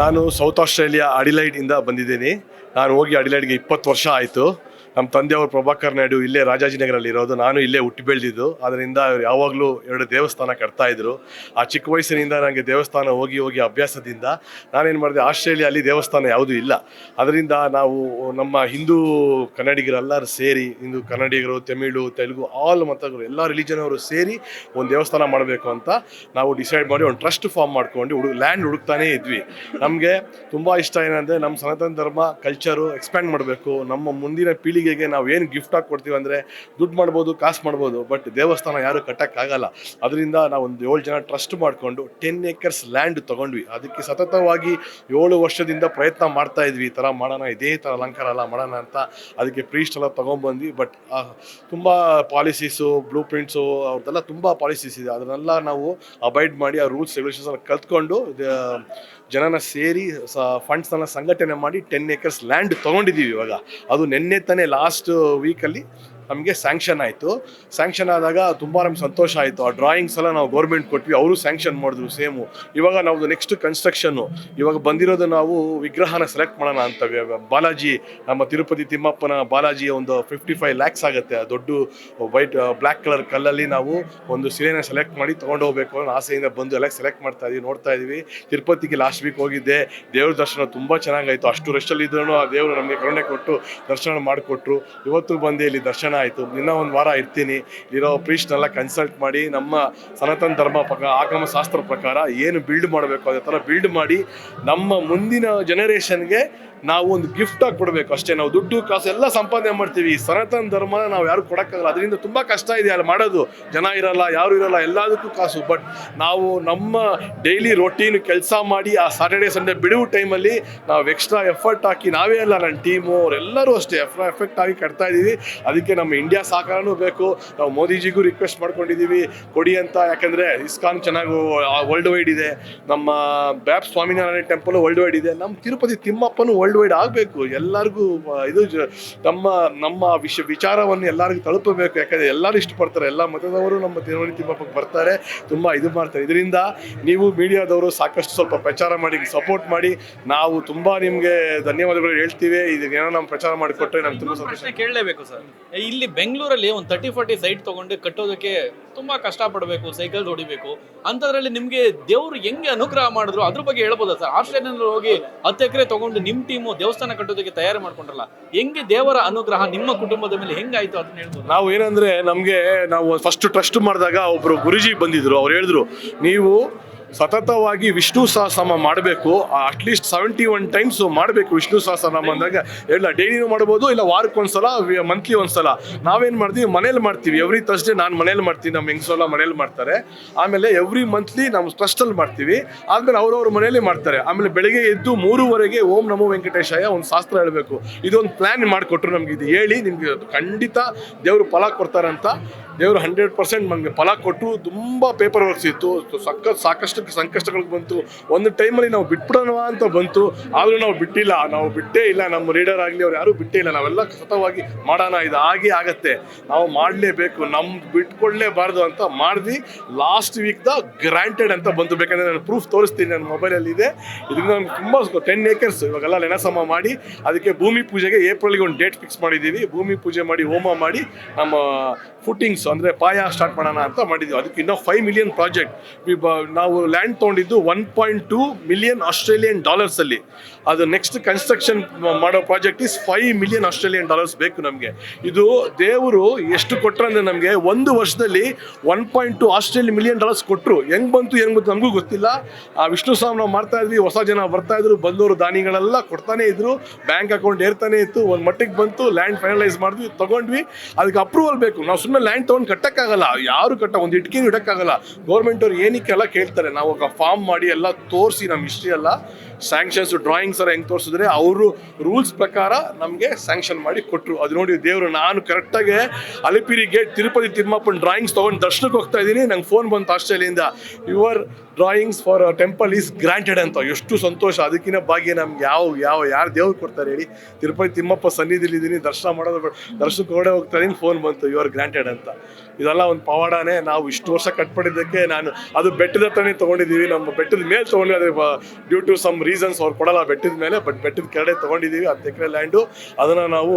ನಾನು south Australia ಅಡಿಲೈಡ್ ಇಂದ ಬಂದಿದ್ದೀನಿ. ನಾನು ಹೋಗಿ ಅಡಿಲೈಡ್ಗೆ ಇಪ್ಪತ್ತು ವರ್ಷ ಆಯಿತು. ನಮ್ಮ ತಂದೆಯವರು ಪ್ರಭಾಕರ್ ನಾಯ್ಡು ಇಲ್ಲೇ ರಾಜಾಜಿನಗರಲ್ಲಿ ಇರೋದು. ನಾನು ಇಲ್ಲೇ ಹುಟ್ಟಿ ಬೆಳೆದಿದ್ದು. ಅದರಿಂದ ಅವರು ಯಾವಾಗಲೂ ಎರಡು ದೇವಸ್ಥಾನ ಕಟ್ತಾ ಇದ್ರು. ಆ ಚಿಕ್ಕ ವಯಸ್ಸಿನಿಂದ ನನಗೆ ದೇವಸ್ಥಾನ ಹೋಗಿ ಹೋಗಿ ಅಭ್ಯಾಸದಿಂದ ನಾನೇನು ಮಾಡಿದೆ ಆಸ್ಟ್ರೇಲಿಯಲ್ಲಿ ದೇವಸ್ಥಾನ ಯಾವುದೂ ಇಲ್ಲ. ಅದರಿಂದ ನಾವು ನಮ್ಮ ಹಿಂದೂ ಕನ್ನಡಿಗರೆಲ್ಲರೂ ಸೇರಿ, ಹಿಂದೂ ಕನ್ನಡಿಗರು, ತಮಿಳು, ತೆಲುಗು ಆಲ್ ಮತಗಳು, ಎಲ್ಲ ರಿಲಿಜನ್ ಅವರು ಸೇರಿ ಒಂದು ದೇವಸ್ಥಾನ ಮಾಡಬೇಕು ಅಂತ ನಾವು ಡಿಸೈಡ್ ಮಾಡಿ ಒಂದು ಟ್ರಸ್ಟ್ ಫಾರ್ಮ್ ಮಾಡ್ಕೊಂಡು ಹುಡುಗ ಲ್ಯಾಂಡ್ ಹುಡುಕ್ತಾನೇ ಇದ್ವಿ. ನಮಗೆ ತುಂಬ ಇಷ್ಟ ಏನಂದರೆ ನಮ್ಮ ಸನಾತನ ಧರ್ಮ ಕಲ್ಚರು ಎಕ್ಸ್ಪ್ಯಾಂಡ್ ಮಾಡಬೇಕು. ನಮ್ಮ ಮುಂದಿನ ಪೀಳಿಗೆಗೆ ನಾವು ಏನು ಗಿಫ್ಟ್ ಆಗಿ ಕೊಡ್ತೀವಿ ಅಂದರೆ ದುಡ್ಡು ಮಾಡ್ಬೋದು, ಕಾಸು ಮಾಡ್ಬೋದು ಬಟ್ ದೇವಸ್ಥಾನ ಯಾರು ಕಟ್ಟೋಕ್ಕಾಗಲ್ಲ ಅದರಿಂದ ನಾವು ಒಂದು ಏಳು ಜನ ಟ್ರಸ್ಟ್ ಮಾಡಿಕೊಂಡು ಟೆನ್ ಏಕರ್ಸ್ ಲ್ಯಾಂಡ್ ತೊಗೊಂಡ್ವಿ. ಅದಕ್ಕೆ ಸತತವಾಗಿ ಏಳು ವರ್ಷದಿಂದ ಪ್ರಯತ್ನ ಮಾಡ್ತಾ ಇದ್ವಿ. ಈ ಥರ ಮಾಡೋಣ, ಇದೇ ಥರ ಅಲಂಕಾರ ಎಲ್ಲ ಮಾಡೋಣ ಅಂತ ಅದಕ್ಕೆ ಪ್ರೀಸ್ಟ್ ಎಲ್ಲ ತೊಗೊಂಬಂದ್ವಿ ಬಟ್ ತುಂಬ ಪಾಲಿಸೀಸು ಬ್ಲೂ ಪ್ರಿಂಟ್ಸು ಅವ್ರದ್ದೆಲ್ಲ ತುಂಬ ಪಾಲಿಸೀಸ್ ಇದೆ. ಅದನ್ನೆಲ್ಲ ನಾವು ಅಬೈಡ್ ಮಾಡಿ ಆ ರೂಲ್ಸ್ ರೆಗ್ಯುಲೇಷನ್ಸ್ ಕಲ್ತ್ಕೊಂಡು ಜನನ ಸೇರಿ ಸ ಫಂಡ್ಸ್ನ ಸಂಘಟನೆ ಮಾಡಿ ಟೆನ್ ಏಕರ್ಸ್ ಲ್ಯಾಂಡ್ ತೊಗೊಂಡಿದ್ದೀವಿ ಇವಾಗ. ಅದು ನಿನ್ನೆ ತಾನೇ ಲಾಸ್ಟ್ ವೀಕಲ್ಲಿ ನಮಗೆ ಸ್ಯಾಂಕ್ಷನ್ ಆಯಿತು. ಸ್ಯಾಂಕ್ಷನ್ ಆದಾಗ ತುಂಬ ನಮ್ಗೆ ಸಂತೋಷ ಆಯಿತು. ಆ ಡ್ರಾಯಿಂಗ್ಸ್ ಎಲ್ಲ ನಾವು ಗೌರ್ಮೆಂಟ್ ಕೊಟ್ವಿ. ಅವರು ಸ್ಯಾಂಕ್ಷನ್ ಮಾಡಿದ್ರು ಸೇಮು ಇವಾಗ ನಾವು ನೆಕ್ಸ್ಟ್ ಕನ್ಸ್ಟ್ರಕ್ಷನ್ನು ಇವಾಗ ಬಂದಿರೋದು ನಾವು ವಿಗ್ರಹನ ಸೆಲೆಕ್ಟ್ ಮಾಡೋಣ ಅಂತವೆ ಬಾಲಾಜಿ, ನಮ್ಮ ತಿರುಪತಿ ತಿಮ್ಮಪ್ಪನ ಬಾಲಾಜಿ ಒಂದು ಫಿಫ್ಟಿ ಫೈವ್ ಲ್ಯಾಕ್ಸ್ ಆಗುತ್ತೆ. ಆ ದೊಡ್ಡ ವೈಟ್ ಬ್ಲ್ಯಾಕ್ ಕಲರ್ ಕಲ್ಲಲ್ಲಿ ನಾವು ಒಂದು ಸಿಲೆನ ಸೆಲೆಕ್ಟ್ ಮಾಡಿ ತೊಗೊಂಡು ಹೋಗ್ಬೇಕು ಅನ್ನೋ ಆಸೆಯಿಂದ ಬಂದು ಎಲ್ಲ ಸೆಲೆಕ್ಟ್ ಮಾಡ್ತಾ ಇದೀವಿ, ನೋಡ್ತಾ ಇದೀವಿ. ತಿರುಪತಿಗೆ ಲಾಸ್ಟ್ ವೀಕ್ ಹೋಗಿದ್ದೆ. ದೇವ್ರ ದರ್ಶನ ತುಂಬ ಚೆನ್ನಾಗಾಯಿತು. ಅಷ್ಟು ರಷ್ಟಲ್ಲಿ ಇದ್ರೂ ಆ ದೇವರು ನಮಗೆ ಕರುಣೆ ಕೊಟ್ಟು ದರ್ಶನ ಮಾಡಿಕೊಟ್ರು. ಇವತ್ತು ಬಂದು ಇಲ್ಲಿ ದರ್ಶನ ಆಯಿತು. ಇನ್ನೂ ಒಂದು ವಾರ ಇರ್ತೀನಿ. ಇರೋ ಪ್ರೀಸ್ಟ್ನೆಲ್ಲ ಕನ್ಸಲ್ಟ್ ಮಾಡಿ ನಮ್ಮ ಸನಾತನ ಧರ್ಮ ಪ್ರಕಾರ, ಆಗಮ ಶಾಸ್ತ್ರ ಪ್ರಕಾರ ಏನು ಬಿಲ್ಡ್ ಮಾಡಬೇಕು, ಅದೇ ಥರ ಬಿಲ್ಡ್ ಮಾಡಿ ನಮ್ಮ ಮುಂದಿನ ಜನರೇಷನ್ಗೆ ನಾವು ಒಂದು ಗಿಫ್ಟ್ ಆಗಿ ಕೊಡಬೇಕು ಅಷ್ಟೇ ನಾವು ದುಡ್ಡು, ಕಾಸು ಎಲ್ಲ ಸಂಪಾದನೆ ಮಾಡ್ತೀವಿ. ಸನಾತನ ಧರ್ಮನ ನಾವು ಯಾರು ಕೊಡೋಕ್ಕಾಗಲ್ಲ. ಅದರಿಂದ ತುಂಬ ಕಷ್ಟ ಇದೆ ಅಲ್ಲಿ ಮಾಡೋದು. ಜನ ಇರಲ್ಲ, ಯಾರು ಇರಲ್ಲ, ಎಲ್ಲದಕ್ಕೂ ಕಾಸು. ಬಟ್ ನಾವು ನಮ್ಮ ಡೈಲಿ ರೊಟೀನ್ ಕೆಲಸ ಮಾಡಿ ಆ ಸಾಟರ್ಡೆ ಸಂಡೇ ಬಿಡುವು ಟೈಮಲ್ಲಿ ನಾವು ಎಕ್ಸ್ಟ್ರಾ ಎಫರ್ಟ್ ಹಾಕಿ ನಾವೇ ಅಲ್ಲ ನನ್ನ ಟೀಮು ಅವರೆಲ್ಲರೂ ಅಷ್ಟೇ ಎಫ್ರಾ ಎಫೆಕ್ಟ್ ಆಗಿ ಕಟ್ತಾ ಇದ್ದೀವಿ ಅದಕ್ಕೆ ನಮ್ಮ ಇಂಡಿಯಾ ಸಹಕಾರನೂ ಬೇಕು. ನಾವು ಮೋದಿಜಿಗೂ ರಿಕ್ವೆಸ್ಟ್ ಮಾಡ್ಕೊಂಡಿದ್ದೀವಿ ಕೊಡಿ ಅಂತ. ಯಾಕಂದರೆ ಇಸ್ಕಾನ್ ಚೆನ್ನಾಗಿ ವರ್ಲ್ಡ್ ವೈಡ್ ಇದೆ. ನಮ್ಮ BAPS Swaminarayan temple world wide ಇದೆ. ನಮ್ಮ ತಿರುಪತಿ ತಿಮ್ಮಪ್ಪನೂ ವರ್ಲ್ಡ್ ವೈಡ್ ಆಗಬೇಕು. ಎಲ್ಲರಿಗೂ ಇದು ನಮ್ಮ ನಮ್ಮ ವಿಷ ವಿಚಾರವನ್ನು ಎಲ್ಲರಿಗೂ ತಲುಪಬೇಕು. ಯಾಕಂದರೆ ಎಲ್ಲರೂ ಇಷ್ಟಪಡ್ತಾರೆ. ಎಲ್ಲ ಮತದವರು ನಮ್ಮ ತಿರುಪತಿ ತಿಮ್ಮಪ್ಪಕ್ಕೆ ಬರ್ತಾರೆ. ತುಂಬ ಇದು ಮಾಡ್ತಾರೆ. ಇದರಿಂದ ನೀವು ಮೀಡಿಯಾದವರು ಸಾಕಷ್ಟು ಸ್ವಲ್ಪ ಪ್ರಚಾರ ಮಾಡಿ ಸಪೋರ್ಟ್ ಮಾಡಿ. ನಾವು ತುಂಬ ನಿಮಗೆ ಧನ್ಯವಾದಗಳು ಹೇಳ್ತೀವಿ. ಇದನ್ನೇನೋ ನಮ್ಮ ಪ್ರಚಾರ ಮಾಡಿಕೊಟ್ರೆ ನಮ್ಗೆ ತುಂಬ ಸಂತೋಷ. ಕೇಳಲೇಬೇಕು ಸರ್. ಇಲ್ಲಿ ಬೆಂಗಳೂರಲ್ಲಿ ಒಂದು ತರ್ಟಿ ಫಾರ್ಟಿ ಸೈಟ್ ತಗೊಂಡು ಕಟ್ಟೋದಕ್ಕೆ ತುಂಬಾ ಕಷ್ಟಪಡಬೇಕು ಸೈಕಲ್ ಹೊಡಿಬೇಕು ಅಂಥದ್ರಲ್ಲಿ ನಿಮಗೆ ದೇವರು ಹೆಂಗೆ ಅನುಗ್ರಹ ಮಾಡಿದ್ರು ಅದ್ರ ಬಗ್ಗೆ ಹೇಳ್ಬೋದಾ ಸರ್? ಆಸ್ಟ್ರೇಲಿಯಾನಲ್ಲಿ ಹೋಗಿ ಹತ್ತು ಎಕರೆ ತಗೊಂಡು ನಿಮ್ಮ ಟೀಮು ದೇವಸ್ಥಾನ ಕಟ್ಟೋದಕ್ಕೆ ತಯಾರಿ ಮಾಡ್ಕೊಂಡ್ರಲ್ಲ, ಹೆಂಗೆ ದೇವರ ಅನುಗ್ರಹ ನಿಮ್ಮ ಕುಟುಂಬದ ಮೇಲೆ ಹೆಂಗಾಯ್ತು ಅದನ್ನ ಹೇಳ್ಬೋದು? ನಾವು ಏನಂದ್ರೆ ನಮಗೆ ನಾವು ಫಸ್ಟ್ ಟ್ರಸ್ಟ್ ಮಾಡಿದಾಗ ಒಬ್ಬರು ಗುರುಜಿ ಬಂದಿದ್ರು, ಅವ್ರು ಹೇಳಿದ್ರು, ನೀವು ಸತತವಾಗಿ ವಿಷ್ಣು ಸಹಸ್ರನಾಮ ಮಾಡಬೇಕು ಅಟ್ಲೀಸ್ಟ್ ಸೆವೆಂಟಿ ಒನ್ ಟೈಮ್ಸ್ ಮಾಡಬೇಕು ವಿಷ್ಣು ಸಹಸ್ರನಾಮ ಅಂದಾಗ, ಎಲ್ಲ ಡೈಲಿನೂ ಮಾಡ್ಬೋದು, ಇಲ್ಲ ವಾರಕ್ಕೆ ವಾರಕ್ಕೊಂದ್ಸಲ ಮಂತ್ಲಿ ಒಂದ್ಸಲ. ನಾವೇನು ಮಾಡ್ತೀವಿ, ಮನೇಲಿ ಮಾಡ್ತೀವಿ. ಎವ್ರಿ ಥರ್ಸ್ಡೇ ನಾನು ಮನೇಲಿ ಮಾಡ್ತೀನಿ, ನಮ್ಮ ಹೆಂಗಸೆಲ್ಲ ಮನೇಲಿ ಮಾಡ್ತಾರೆ. ಆಮೇಲೆ ಎವ್ರಿ ಮಂತ್ಲಿ ನಮ್ಮ ಟ್ರಸ್ಟಲ್ಲಿ ಮಾಡ್ತೀವಿ. ಆದ್ಮೇಲೆ ಅವ್ರವ್ರ ಮನೇಲಿ ಮಾಡ್ತಾರೆ. ಆಮೇಲೆ ಬೆಳಿಗ್ಗೆ ಎದ್ದು ಮೂರುವರೆಗೆ ಓಂ ನಮೋ ವೆಂಕಟೇಶಯ್ಯ ಒಂದು ಶಾಸ್ತ್ರ ಹೇಳಬೇಕು. ಇದೊಂದು ಪ್ಲಾನ್ ಮಾಡಿಕೊಟ್ರು ನಮ್ಗೆ ಇದು ಹೇಳಿ ನಿಮ್ಗೆ ಖಂಡಿತ ದೇವರು ಫಲ ಕೊಡ್ತಾರಂತ ದೇವರು ಹಂಡ್ರೆಡ್ ಪರ್ಸೆಂಟ್ ನಮಗೆ ಫಲ ಕೊಟ್ಟು ತುಂಬ ಪೇಪರ್ ವರ್ಕ್ಸ್ ಇತ್ತು. ಸಕ್ಕ ಸಾಕಷ್ಟು ಸಂಕಷ್ಟಗಳು ಬಂತು. ಒಂದು ಟೈಮಲ್ಲಿ ನಾವು ಬಿಟ್ಬಿಡೋಣ ಅಂತ ಬಂತು. ಆದರೂ ನಾವು ಬಿಟ್ಟಿಲ್ಲ. ನಾವು ಬಿಟ್ಟೇ ಇಲ್ಲ. ನಮ್ಮ ರೀಡರ್ ಆಗಲಿ ಅವ್ರು ಯಾರೂ ಬಿಟ್ಟೇ ಇಲ್ಲ. ನಾವೆಲ್ಲ ಸತವಾಗಿ ಮಾಡೋಣ. ಇದು ಆಗೇ ಆಗತ್ತೆ. ನಾವು ಮಾಡಲೇಬೇಕು. ನಮ್ಮ ಬಿಟ್ಕೊಳ್ಳೇಬಾರ್ದು ಅಂತ ಮಾಡಿದ್ವಿ ಲಾಸ್ಟ್ ವೀಕ್ ದ ಗ್ರಾಂಟೆಡ್ ಅಂತ ಬಂತು. ಬೇಕಂದರೆ ನಾನು ಪ್ರೂಫ್ ತೋರಿಸ್ತೀನಿ. ನನ್ನ ಮೊಬೈಲಲ್ಲಿ ಇದೆ. ಇದರಿಂದ ನಮ್ಗೆ ತುಂಬ ಟೆನ್ ಏಕರ್ಸ್ ಇವಾಗೆಲ್ಲ ನೆನಸಮ ಮಾಡಿ. ಅದಕ್ಕೆ ಭೂಮಿ ಪೂಜೆಗೆ ಏಪ್ರಿಲ್ಗೆ ಒಂದು ಡೇಟ್ ಫಿಕ್ಸ್ ಮಾಡಿದ್ದೀವಿ. ಭೂಮಿ ಪೂಜೆ ಮಾಡಿ, ಹೋಮ ಮಾಡಿ ನಮ್ಮ ಫುಟಿಂಗ್ಸ್ ಅಂದರೆ ಪಾಯ ಸ್ಟಾರ್ಟ್ ಮಾಡೋಣ ಅಂತ ಮಾಡಿದ್ದೀವಿ ಅದಕ್ಕೆ ಇನ್ನೂ ಫೈವ್ ಮಿಲಿಯನ್ ಪ್ರಾಜೆಕ್ಟ್ ನಾವು ಲ್ಯಾಂಡ್ ತೊಗೊಂಡಿದ್ದು one point two million Australian ಡಾಲರ್ಸಲ್ಲಿ ಅದು ನೆಕ್ಸ್ಟ್ ಕನ್ಸ್ಟ್ರಕ್ಷನ್ ಮಾಡೋ project is five million Australian dollars ಬೇಕು ನಮಗೆ. ಇದು ದೇವರು ಎಷ್ಟು ಕೊಟ್ಟರು ಅಂದರೆ ನಮಗೆ ಒಂದು ವರ್ಷದಲ್ಲಿ one point two Australian million dollars ಕೊಟ್ಟರು ಹೆಂಗ್ ಬಂತು, ಹೆಂಗೆ ಬಂತು ನಮಗೂ ಗೊತ್ತಿಲ್ಲ. ಆ ವಿಷ್ಣು ಸ್ವಾಮಿ ನಾವು ಮಾಡ್ತಾ ಇದ್ವಿ, ಹೊಸ ಜನ ಬರ್ತಾ ಇದ್ರು, ಬಂದವರು ದಾನಿಗಳೆಲ್ಲ ಕೊಡ್ತಾನೆ ಇದ್ರು. ಬ್ಯಾಂಕ್ ಅಕೌಂಟ್ ಏರ್ತಾನೆ ಇತ್ತು. ಒಂದು ಮಟ್ಟಿಗೆ ಬಂತು ಲ್ಯಾಂಡ್ ಫೈನಲೈಸ್ ಮಾಡಿದ್ವಿ, ತಗೊಂಡ್ವಿ. ಅದಕ್ಕೆ ಅಪ್ರೂವಲ್ ಬೇಕು. ನಾವು ಸುಮ್ಮನೆ ಲ್ಯಾಂಡ್ ತೊಗೊಂಡು ಕಟ್ಟಕ್ಕಾಗಲ್ಲ. ಯಾರು ಕಟ್ಟ, ಒಂದು ಇಟ್ಕಿನೂ ಇಡಕ್ಕಾಗಲ್ಲ. ಗೌರ್ಮೆಂಟ್ ಅವ್ರು ಏನಕ್ಕೆಲ್ಲ ಕೇಳ್ತಾರೆ. ನಾವು ಫಾರ್ಮ್ ಮಾಡಿ ಎಲ್ಲ ತೋರಿಸಿ ನಮ್ಮ ಹಿಸ್ಟ್ರಿ ಎಲ್ಲ. ಸ್ಯಾಂಕ್ಷನ್ಸ್ ಡ್ರಾಯಿಂಗ್ಸ್ ಎಲ್ಲ ಹೆಂಗೆ ತೋರಿಸಿದ್ರೆ ಅವರು ರೂಲ್ಸ್ ಪ್ರಕಾರ ನಮಗೆ ಸ್ಯಾಂಕ್ಷನ್ ಮಾಡಿ ಕೊಟ್ಟರು ಅದು ನೋಡಿ ದೇವರು, ನಾನು ಕರೆಕ್ಟಾಗಿ ಅಲಿಪಿರಿ ಗೇಟ್ ತಿರುಪತಿ ತಿಮ್ಮಪ್ಪನ ಡ್ರಾಯಿಂಗ್ಸ್ ತೊಗೊಂಡು ದರ್ಶನಕ್ಕೆ ಹೋಗ್ತಾ ಇದ್ದೀನಿ. ನಂಗೆ ಫೋನ್ ಬಂತು ಆಸ್ಟ್ರೇಲಿಯಿಂದ your drawings for temple is granted ಅಂತ. ಎಷ್ಟು ಸಂತೋಷ. ಅದಕ್ಕಿಂತ ಭಾಗ್ಯ ನಮ್ಗೆ ಯಾವ ಯಾವ, ಯಾರು ದೇವ್ರು ಕೊಡ್ತಾರೆ ಹೇಳಿ. ತಿರುಪತಿ ತಿಮ್ಮಪ್ಪ ಸನ್ನಿಧಿಲಿದ್ದೀನಿ ದರ್ಶನ ಮಾಡೋದು ದರ್ಶನಕ್ಕೆ ಹೊರಡೆ ಹೋಗ್ತಾ ಇದ್ದೀನಿ. ಫೋನ್ ಬಂತು. ಯುವರ್ ಗ್ರಾಂಟೆಡ್ ಅಂತ. ಇದೆಲ್ಲ ಒಂದು ಪವಾಡನೇ. ನಾವು ಇಷ್ಟು ವರ್ಷ ಕಟ್ಪಡಿದ್ದಕ್ಕೆ ನಾನು ಅದು ಬೆಟ್ಟದ ಹತ್ರನೇ ತೊಗೊಂಡಿದ್ದೀವಿ. ನಮ್ಮ ಬೆಟ್ಟದ ಮೇಲೆ ತೊಗೊಂಡು ಅದೇ ಡ್ಯೂ ಟು ಸಮ್ ರೀಸನ್ಸ್ ಅವ್ರು ಕೊಡಲ್ಲ ಬೆಟ್ಟದ ಮೇಲೆ ಬಟ್ ಬೆಟ್ಟದ ಕೆಳಗಡೆ ತೊಗೊಂಡಿದ್ದೀವಿ. ಹತ್ತು ಎಕರೆ ಲ್ಯಾಂಡು ಅದನ್ನು ನಾವು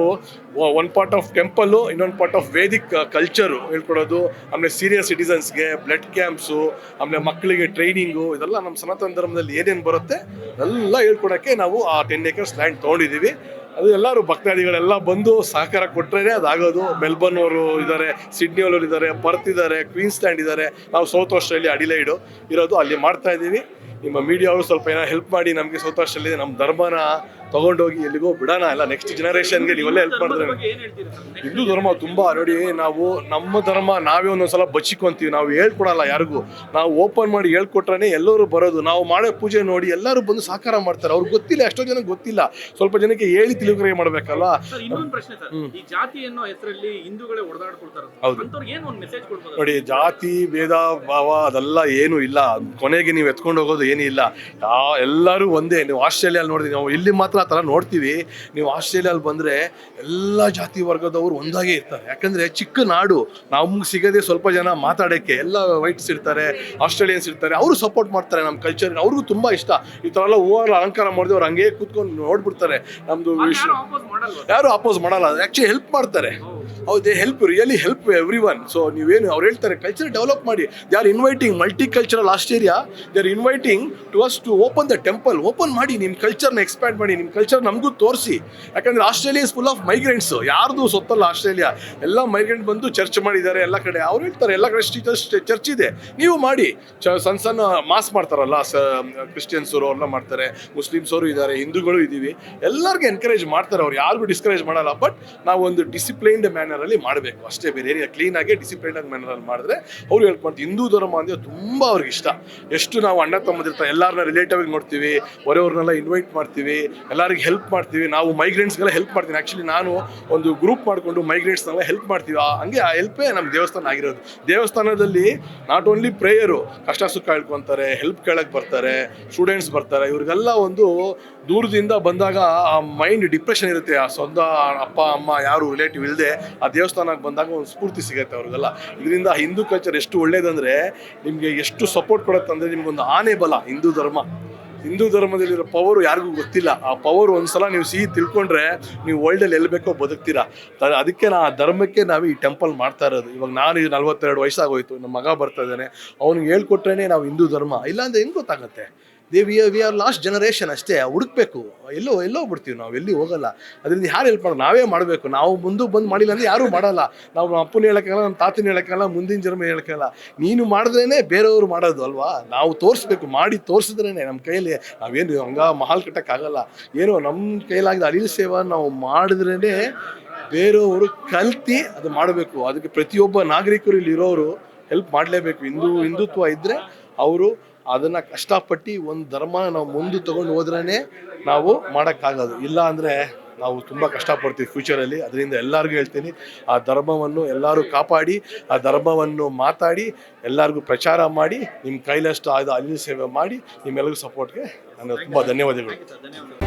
ಒನ್ ಪಾರ್ಟ್ ಆಫ್ ಟೆಂಪಲ್ಲು ಇನ್ನೊಂದು ಪಾರ್ಟ್ ಆಫ್ ವೇದಿಕ್ ಕಲ್ಚರು ಹೇಳ್ಕೊಡೋದು. ಆಮೇಲೆ ಸೀನಿಯರ್ ಸಿಟಿಸನ್ಸ್ಗೆ ಬ್ಲಡ್ ಕ್ಯಾಂಪ್ಸು ಆಮೇಲೆ ಮಕ್ಕಳಿಗೆ ಟ್ರೈನಿಂಗು ಇದೆಲ್ಲ ನಮ್ಮ ಸನಾತನ ಧರ್ಮದಲ್ಲಿ ಏನೇನು ಬರುತ್ತೆ, ಎಲ್ಲ ಹೇಳ್ಕೊಡೋಕ್ಕೆ ನಾವು ಆ ಟೆನ್ ಏಕರ್ಸ್ ಲ್ಯಾಂಡ್ ತೊಗೊಂಡಿದ್ದೀವಿ. ಅದು ಎಲ್ಲರೂ ಭಕ್ತಾದಿಗಳೆಲ್ಲ ಬಂದು ಸಹಕಾರ ಕೊಟ್ಟರೆ ಅದಾಗೋದು. ಮೆಲ್ಬರ್ನ್ ಅವರು ಇದ್ದಾರೆ ಸಿಡ್ನಿ ಅವರು ಇದ್ದಾರೆ, ಪರ್ತ್ ಇದ್ದಾರೆ, ಕ್ವೀನ್ಸ್ಲ್ಯಾಂಡ್ ಇದ್ದಾರೆ. ನಾವು ಸೌತ್ ಆಸ್ಟ್ರೇಲಿಯಾ ಅಡಿಲೈಡು ಇರೋದು ಅಲ್ಲಿ ಮಾಡ್ತಾ ಇದ್ದೀವಿ ನಿಮ್ಮ ಮೀಡಿಯಾ ಅವರು ಸ್ವಲ್ಪ ಏನೋ ಹೆಲ್ಪ್ ಮಾಡಿ ನಮಗೆ ಸೌತ್ ನಮ್ಮ ಧರ್ಮನ ತಗೊಂಡೋಗಿ ಎಲ್ಲಿಗೋ ಬಿಡೋಣ. ಎಲ್ಲ ನೆಕ್ಸ್ಟ್ ಜನರೇಷನ್ಗೆ ನೀವೆಲ್ಲ ಹೆಲ್ಪ್ ಮಾಡಿದ್ರೆ ಹಿಂದೂ ಧರ್ಮ ತುಂಬಾ ನೋಡಿ ನಾವು ನಮ್ಮ ಧರ್ಮ ನಾವೇ ಒಂದೊಂದ್ಸಲ ಬಚ್ಚಿಕೊಂತೀವಿ. ನಾವು ಹೇಳ್ಕೊಡಲ್ಲ ಯಾರಿಗೂ. ನಾವು ಓಪನ್ ಮಾಡಿ ಹೇಳ್ಕೊಟ್ರೆ ಎಲ್ಲರೂ ಬರೋದು. ನಾವು ಮಾಡೋ ಪೂಜೆ ನೋಡಿ ಎಲ್ಲರೂ ಬಂದು ಸಹಕಾರ ಮಾಡ್ತಾರೆ. ಅವ್ರಿಗೆ ಗೊತ್ತಿಲ್ಲ ಎಷ್ಟೋ ಜನಕ್ಕೆ ಗೊತ್ತಿಲ್ಲ. ಸ್ವಲ್ಪ ಜನಕ್ಕೆ ಹೇಳಿ ತಿಳುವಳಿಕೆ ಮಾಡ್ಬೇಕಲ್ಲ ಹೌದು. ನೋಡಿ ಜಾತಿ ಭೇದ ಭಾವ ಅದೆಲ್ಲ ಏನು ಇಲ್ಲ. ಕೊನೆಗೆ ನೀವು ಎತ್ಕೊಂಡು ಹೋಗೋದು ಏನೂ ಇಲ್ಲ ಯಾ ಎಲ್ಲರೂ ಒಂದೇ. ನೀವು ಆಸ್ಟ್ರೇಲಿಯಲ್ಲಿ ನೋಡಿದ್ವಿ ನಾವು ಇಲ್ಲಿ ಮಾತ್ರ ಆ ಥರ ನೋಡ್ತೀವಿ. ನೀವು ಆಸ್ಟ್ರೇಲಿಯಲ್ಲಿ ಬಂದರೆ ಎಲ್ಲ ಜಾತಿ ವರ್ಗದವರು ಒಂದಾಗೆ ಇರ್ತಾರೆ. ಯಾಕಂದರೆ ಚಿಕ್ಕ ನಾಡು ನಮ್ಗೆ ಸಿಗದೆ ಸ್ವಲ್ಪ ಜನ ಮಾತಾಡೋಕ್ಕೆ ಎಲ್ಲ ವೈಟ್ಸ್ ಇರ್ತಾರೆ ಆಸ್ಟ್ರೇಲಿಯನ್ಸ್ ಇರ್ತಾರೆ. ಅವರು ಸಪೋರ್ಟ್ ಮಾಡ್ತಾರೆ ನಮ್ಮ ಕಲ್ಚರ್ ಅವ್ರಿಗೂ ತುಂಬ ಇಷ್ಟ. ಈ ಥರ ಎಲ್ಲ ಹೂವೆಲ್ಲ ಅಲಂಕಾರ ಮಾಡಿದ್ರೆ ಅವ್ರು ಹಂಗೆ ಕೂತ್ಕೊಂಡು ನೋಡ್ಬಿಡ್ತಾರೆ. ನಮ್ಮದು ಯಾರು ಅಪೋಸ್ ಮಾಡಲ್ಲ. ಆ್ಯಕ್ಚುಲಿ ಹೆಲ್ಪ್ ಮಾಡ್ತಾರೆ. ಹೌದು they help really help everyone so ನೀವೇನು ಅವ್ರು ಹೇಳ್ತಾರೆ ಕಲ್ಚರ್ ಡೆವಲಪ್ ಮಾಡಿ. They are inviting multi cultural Australia they are inviting to us to open the temple open ಮಾಡಿ ನಿಮ್ಮ ಕಲ್ಚರ್ನ ಎಕ್ಸ್ಪ್ಯಾಂಡ್ ಮಾಡಿ ನಿಮ್ಮ ಕಲ್ಚರ್ ನಮಗೂ ತೋರಿಸಿ. ಯಾಕಂದ್ರೆ Australia is full of migrants ಯಾರ್ದು ಸೊತ್ತಲ್ಲ ಆಸ್ಟ್ರೇಲಿಯಾ ಎಲ್ಲ ಮೈಗ್ರೆಂಟ್ ಬಂದು ಚರ್ಚ್ ಮಾಡಿದ್ದಾರೆ ಎಲ್ಲ ಕಡೆ. ಅವ್ರು ಹೇಳ್ತಾರೆ, ಎಲ್ಲ ಕಡೆ ಚರ್ಚ್ ಇದೆ. ನೀವು ಮಾಡಿ. ಚ ಸಣ್ಣ ಸಣ್ಣ ಮಾಸ್ ಮಾಡ್ತಾರಲ್ಲ, ಸ ಕ್ರಿಶ್ಚಿಯನ್ಸರು ಅವ್ರನ್ನ ಮಾಡ್ತಾರೆ. ಮುಸ್ಲಿಮ್ಸ್ ಅವರು ಇದ್ದಾರೆ, ಹಿಂದೂಗಳು ಇದ್ದೀವಿ ಎಲ್ಲರಿಗೂ ಎನ್ಕರೇಜ್ ಮಾಡ್ತಾರೆ. ಅವ್ರು ಯಾರಿಗೂ ಡಿಸ್ಕರೇಜ್ ಮಾಡಲ್ಲ. ಬಟ್ ನಾವು ಒಂದು ಡಿಸಿಪ್ಲೈನ್ಡ್ ಮ್ಯಾನರಲ್ಲಿ ಮಾಡಬೇಕು. ಅಷ್ಟೇ ಬೇರೆ ಏನಿಲ್ಲ. ಕ್ಲೀನಾಗಿ ಡಿಸಿಪ್ಲೈನ್ಡ್ ಮ್ಯಾನರಲ್ಲಿ ಮಾಡಿದ್ರೆ ಅವ್ರು ಹೇಳ್ಕೊಂಡು ಹಿಂದೂ ಧರ್ಮ ಅಂದರೆ ತುಂಬ ಅವ್ರಿಗೆ ಇಷ್ಟ. ಎಷ್ಟು ನಾವು ಅಣ್ಣ ತಮ್ಮದಿರ್ತಾರೆ ಎಲ್ಲರನ್ನ ರಿಲೇಟಿವ್ ಆಗಿ ನೋಡ್ತೀವಿ, ಹೊರೆಯವ್ರನ್ನೆಲ್ಲ ಇನ್ವೈಟ್ ಮಾಡ್ತೀವಿ, ಎಲ್ಲರಿಗೆ ಹೆಲ್ಪ್ ಮಾಡ್ತೀವಿ. ನಾವು ಮೈಗ್ರೆಂಟ್ಸ್ಗೆಲ್ಲ ಹೆಲ್ಪ್ ಮಾಡ್ತೀನಿ. ಆ್ಯಕ್ಚುಲಿ ನಾನು ಒಂದು ಗ್ರೂಪ್ ಮಾಡಿಕೊಂಡು ಮೈಗ್ರೆಂಟ್ಸ್ನೆಲ್ಲ ಹೆಲ್ಪ್ ಮಾಡ್ತೀವಿ. ಹಂಗೆ ಆ ಹೆಲ್ಪೇ ನಮ್ಮ ದೇವಸ್ಥಾನ ಆಗಿರೋದು. ದೇವಸ್ಥಾನದಲ್ಲಿ ನಾಟ್ ಓನ್ಲಿ ಪ್ರೇಯರು ಕಷ್ಟ ಸುಖ ಹೇಳ್ಕೊತಾರೆ ಹೆಲ್ಪ್ ಕೇಳಕ್ಕೆ ಬರ್ತಾರೆ ಸ್ಟೂಡೆಂಟ್ಸ್ ಬರ್ತಾರೆ. ಇವ್ರಿಗೆಲ್ಲ ಒಂದು ದೂರದಿಂದ ಬಂದಾಗ ಆ ಮೈಂಡ್ ಡಿಪ್ರೆಷನ್ ಇರುತ್ತೆ. ಆ ಸ್ವಂತ ಅಪ್ಪ, ಅಮ್ಮ ಯಾರು ರಿಲೇಟಿವ್ ಇಲ್ಲದೆ ಆ ದೇವಸ್ಥಾನಕ್ಕೆ ಬಂದಾಗ ಒಂದು ಸ್ಫೂರ್ತಿ ಸಿಗುತ್ತೆ ಅವ್ರಿಗೆಲ್ಲ. ಇದರಿಂದ ಹಿಂದೂ ಕಲ್ಚರ್ ಎಷ್ಟು ಒಳ್ಳೇದಂದರೆ ನಿಮಗೆ ಎಷ್ಟು ಸಪೋರ್ಟ್ ಕೊಡುತ್ತೆ ಅಂದರೆ ನಿಮ್ಗೊಂದು ಆನೆ ಬಲ, ಹಿಂದೂ ಧರ್ಮ. ಹಿಂದೂ ಧರ್ಮದಲ್ಲಿರೋ ಪವರು ಯಾರಿಗೂ ಗೊತ್ತಿಲ್ಲ. ಆ ಪವರ್ ಒಂದ್ಸಲ ನೀವು ಸಿಹಿ ತಿಳ್ಕೊಂಡ್ರೆ ನೀವು ವರ್ಲ್ಡಲ್ಲಿ ಎಲ್ಲಿ ಬೇಕೋ ಬದುಕ್ತೀರಾ. ಅದಕ್ಕೆ ನಾ ಧರ್ಮಕ್ಕೆ ನಾವು ಈ ಟೆಂಪಲ್ ಮಾಡ್ತಾ ಇರೋದು. ಇವಾಗ ನಾನು ಈಗ ನಲ್ವತ್ತೆರಡು ವಯಸ್ಸಾಗೋಯ್ತು ನಮ್ಮ ಮಗ ಬರ್ತಾ ಇದ್ದಾನೆ. ಅವ್ನಿಗೆ ಹೇಳ್ಕೊಟ್ರೇನೆ ನಾವು ಹಿಂದೂ ಧರ್ಮ. ಇಲ್ಲಾಂದ್ರೆ ಹೆಂಗೆ ಗೊತ್ತಾಗುತ್ತೆ? They we are lost generation ಅಷ್ಟೇ, ಹುಡುಕ್ಬೇಕು. ಎಲ್ಲೋ ಎಲ್ಲೋ ಬಿಡ್ತೀವಿ ನಾವು, ಎಲ್ಲಿ ಹೋಗಲ್ಲ. ಅದರಿಂದ ಯಾರು ಹೆಲ್ಪ್ ಮಾಡೋದು? ನಾವೇ ಮಾಡಬೇಕು. ನಾವು ಮುಂದೆ ಬಂದು ಮಾಡಿಲ್ಲ ಅಂದರೆ ಯಾರೂ ಮಾಡಲ್ಲ. ನಾವು ನಮ್ಮ ಅಪ್ಪನ ಹೇಳೋಕ್ಕಾಗಲ್ಲ, ನಮ್ಮ ತಾತನ ಹೇಳೋಕ್ಕಲ್ಲ ಮುಂದಿನ ಜನ್ಮ ಹೇಳೋಕ್ಕಲ್ಲ ನೀನು ಮಾಡಿದ್ರೇ ಬೇರೆಯವರು ಮಾಡೋದು ಅಲ್ವಾ? ನಾವು ತೋರಿಸ್ಬೇಕು, ಮಾಡಿ ತೋರಿಸಿದ್ರೇ ನಮ್ಮ ಕೈಯಲ್ಲಿ. ನಾವೇನು ಹಂಗ ಮಹಾಲ್ ಕಟ್ಟಕ್ಕಾಗಲ್ಲ. ಏನೋ ನಮ್ಮ ಕೈಲಾಗಿದ್ದ ಅಳಿಲ್ ಸೇವಾ ನಾವು ಮಾಡಿದ್ರೇ ಬೇರೆಯವರು ಕಲ್ತಿ ಅದು ಮಾಡಬೇಕು. ಅದಕ್ಕೆ ಪ್ರತಿಯೊಬ್ಬ ನಾಗರಿಕರು ಇಲ್ಲಿ ಇರೋರು ಹೆಲ್ಪ್ ಮಾಡಲೇಬೇಕು. ಹಿಂದೂ, ಹಿಂದುತ್ವ ಇದ್ದರೆ ಅವರು ಅದನ್ನು ಕಷ್ಟಪಟ್ಟು ಒಂದು ಧರ್ಮ ನಾವು ಮುಂದೆ ತಗೊಂಡು ಹೋದ್ರೇ ನಾವು ಮಾಡೋಕ್ಕಾಗೋದು. ಇಲ್ಲ ಅಂದರೆ ನಾವು ತುಂಬ ಕಷ್ಟಪಡ್ತೀವಿ ಫ್ಯೂಚರಲ್ಲಿ ಅದರಿಂದ ಎಲ್ಲರಿಗೂ ಹೇಳ್ತೀನಿ, ಆ ಧರ್ಮವನ್ನು ಎಲ್ಲರೂ ಕಾಪಾಡಿ, ಆ ಧರ್ಮವನ್ನು ಮಾತಾಡಿ, ಎಲ್ಲರಿಗೂ ಪ್ರಚಾರ ಮಾಡಿ ನಿಮ್ಮ ಕೈಲಷ್ಟು ಆದ ಅಲ್ಲಿ ಸೇವೆ ಮಾಡಿ ನಿಮ್ಮೆಲ್ಲರಿಗೂ ಸಪೋರ್ಟ್ಗೆ ನಾನು ತುಂಬ ಧನ್ಯವಾದಗಳು. ಧನ್ಯವಾದ